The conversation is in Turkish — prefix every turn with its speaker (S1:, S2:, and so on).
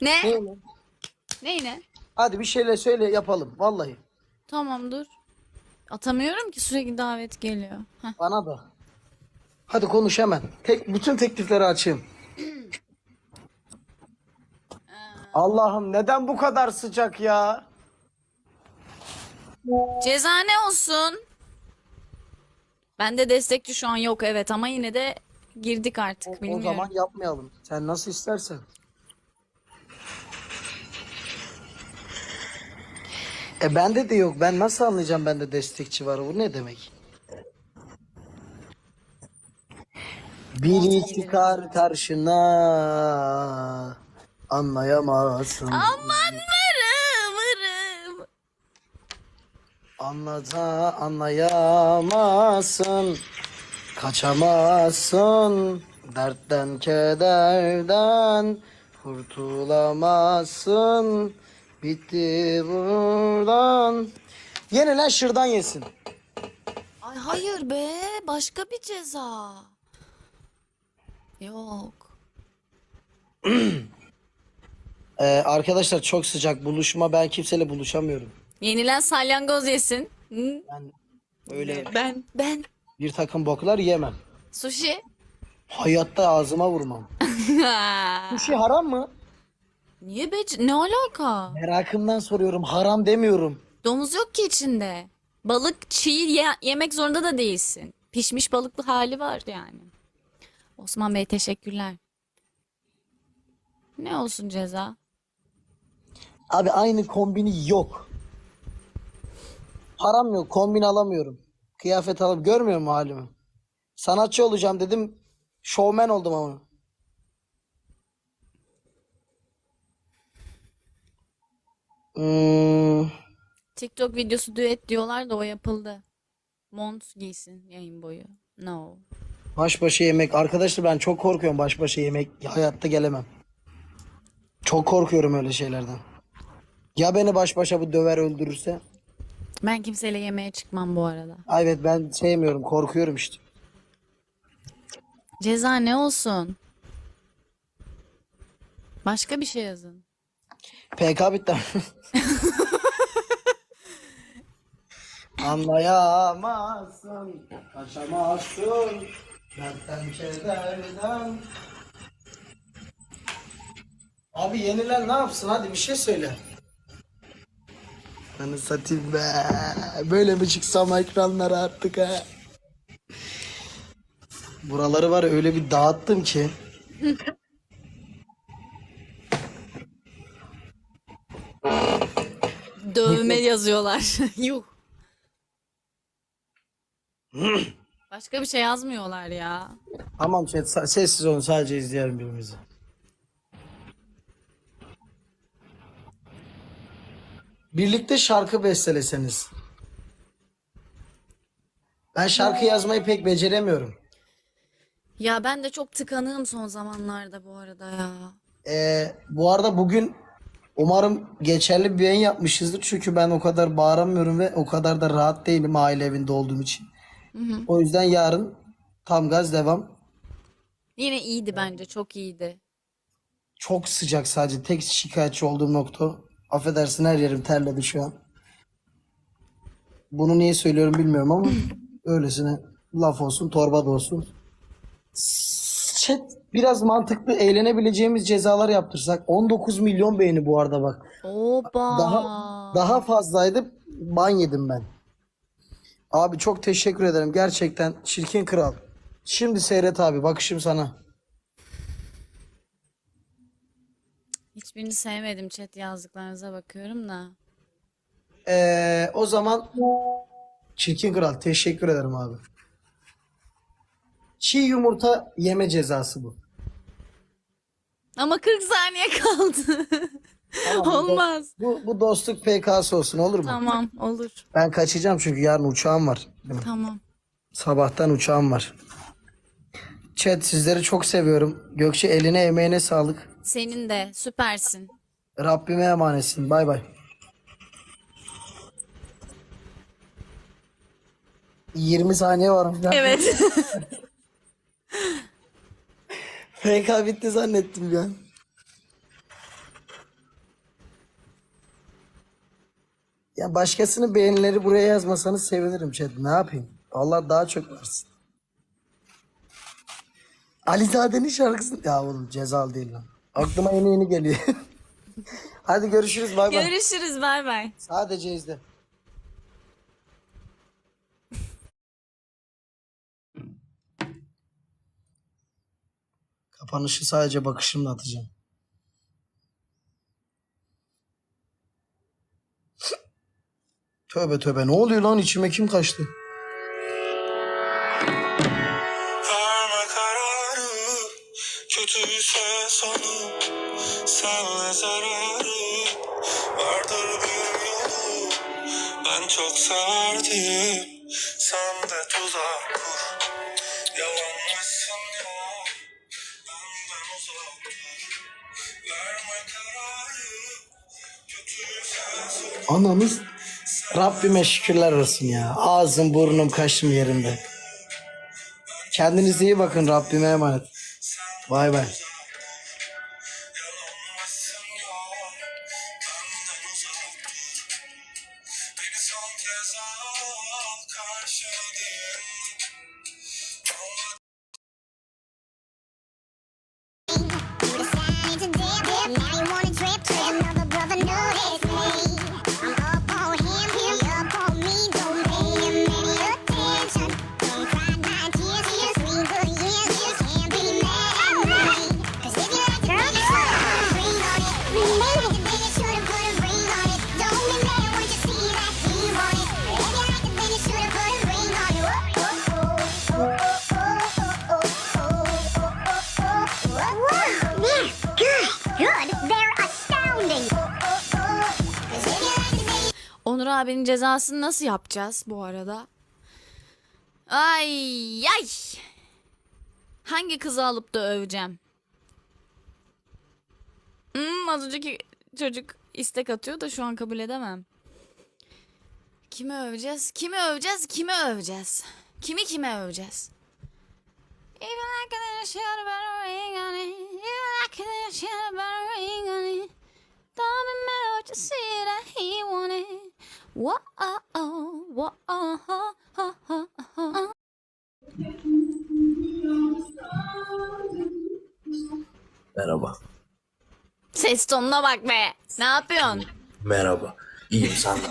S1: Ne?
S2: Neyle?
S1: Ne ne?
S2: Hadi bir şeyler söyle yapalım. Vallahi.
S1: Tamam dur. Atamıyorum ki sürekli davet geliyor. Heh.
S2: Bana da. Hadi konuş hemen. Tek, bütün teklifleri açayım. Allah'ım neden bu kadar sıcak ya?
S1: Ceza ne olsun? Bende destekçi şu an yok evet ama yine de girdik artık
S2: O
S1: bilmiyorum.
S2: zaman yapmayalım. Sen nasıl istersen. E bende de yok. Ben nasıl anlayacağım bende destekçi var? Bu ne demek? Biri çıkar karşına anlayamazsın.
S1: Aman varım varım.
S2: Anlata anlayamazsın. Kaçamazsın. Dertten kederden kurtulamazsın. Bitti buradan. Yenilen şırdan yesin.
S1: Ay hayır be başka bir ceza. Yok.
S2: Ee, arkadaşlar çok sıcak buluşma. Ben kimseyle buluşamıyorum.
S1: Yenilen salyangoz yesin. Hı?
S2: Ben öyle
S1: Ben. Ben.
S2: bir takım boklar yemem.
S1: Sushi.
S2: Hayatta ağzıma vurmam. Şey haram mı?
S1: Niye be? Ne alaka?
S2: Merakımdan soruyorum. Haram demiyorum.
S1: Domuz yok ki içinde. Balık çiğ ye- yemek zorunda da değilsin. Pişmiş balıklı hali var yani. Osman Bey teşekkürler. Ne olsun ceza?
S2: Abi aynı kombini yok. Param yok. Kombin alamıyorum. Kıyafet alıp görmüyor mu halimi? Sanatçı olacağım dedim. Şovmen oldum ama. Hmm,
S1: TikTok videosu düet diyorlar da o yapıldı. Mont giysin yayın boyu. No.
S2: baş başa yemek. Arkadaşlar ben çok korkuyorum baş başa yemek. Hayatta gelemem. Çok korkuyorum öyle şeylerden. Ya beni baş başa bu döver öldürürse?
S1: Ben kimseyle yemeğe çıkmam bu arada.
S2: Ay Evet ben sevmiyorum. Korkuyorum işte.
S1: Ceza ne olsun? Başka bir şey yazın.
S2: PK bitti. Anlayamazsın, kaçamazsın, dertten kederden. Abi yeniler ne yapsın? Hadi bir şey söyle. Anı satayım be. Böyle mi çıksam ekranlara artık ha? Buraları var ya öyle bir dağıttım ki.
S1: Dövme yazıyorlar. Yuh. Başka bir şey yazmıyorlar ya.
S2: Tamam chat sa- sessiz olun sadece izleyelim birbirimizi. Birlikte şarkı besteleseniz. Ben şarkı yazmayı pek beceremiyorum.
S1: Ya ben de çok tıkanığım son zamanlarda bu arada ya.
S2: Ee, bu arada bugün umarım geçerli bir yayın yapmışızdır. Çünkü ben o kadar bağıramıyorum ve o kadar da rahat değilim aile evinde olduğum için. O yüzden yarın tam gaz devam.
S1: Yine iyiydi bence çok iyiydi.
S2: Çok sıcak sadece. Tek şikayetçi olduğum nokta. Affedersin her yerim terledi şu an. Bunu niye söylüyorum bilmiyorum ama öylesine laf olsun, torba da olsun. Chat biraz mantıklı eğlenebileceğimiz cezalar yaptırsak. 19 milyon beğeni bu arada bak.
S1: Oba.
S2: Daha daha fazlaydı. Ban yedim ben. Abi çok teşekkür ederim. Gerçekten çirkin kral. Şimdi seyret abi. Bakışım sana.
S1: Hiçbirini sevmedim chat yazdıklarınıza bakıyorum da.
S2: Ee, o zaman Çirkin Kral teşekkür ederim abi. Çiğ yumurta yeme cezası bu.
S1: Ama 40 saniye kaldı.
S2: Tamam,
S1: Olmaz.
S2: Bu, bu dostluk PK'sı olsun olur mu?
S1: Tamam olur.
S2: Ben kaçacağım çünkü yarın uçağım var.
S1: Tamam.
S2: Sabahtan uçağım var. Chat sizleri çok seviyorum. Gökçe eline emeğine sağlık.
S1: Senin de süpersin.
S2: Rabbime emanetsin. Bay bay. 20 saniye var.
S1: Evet.
S2: PK bitti zannettim ya. Ya başkasının beğenileri buraya yazmasanız sevinirim chat. Ne yapayım? Allah daha çok varsın. Alizade'nin şarkısı... Ya oğlum cezalı değil lan. Aklıma yeni yeni geliyor. Hadi görüşürüz bay bay.
S1: Görüşürüz bay bay.
S2: Sadece izle. Kapanışı sadece bakışımla atacağım. Tövbe tövbe ne oluyor lan içime kim kaçtı?
S3: Verme kararı Kötüyse sonu Senle zararı Vardır bir yolu Ben çok severdim Sen de tuzak kur
S2: Anamız Rabbime şükürler olsun ya. Ağzım burnum kaşım yerinde. Kendinize iyi bakın Rabbime emanet. Bay bay.
S1: Abinin cezasını nasıl yapacağız bu arada? Ay ay. Hangi kızı alıp da öveceğim? Hmm, az önceki çocuk istek atıyor da şu an kabul edemem. Kimi öveceğiz? Kimi öveceğiz? Kimi öveceğiz? Kimi kime öveceğiz? You like should put a ring on it. You like should put a ring on it. Don't mad what you see that he wanted.
S4: Merhaba.
S1: Ses tonuna bak be. Ne yapıyorsun?
S4: Merhaba. İyiyim sen de.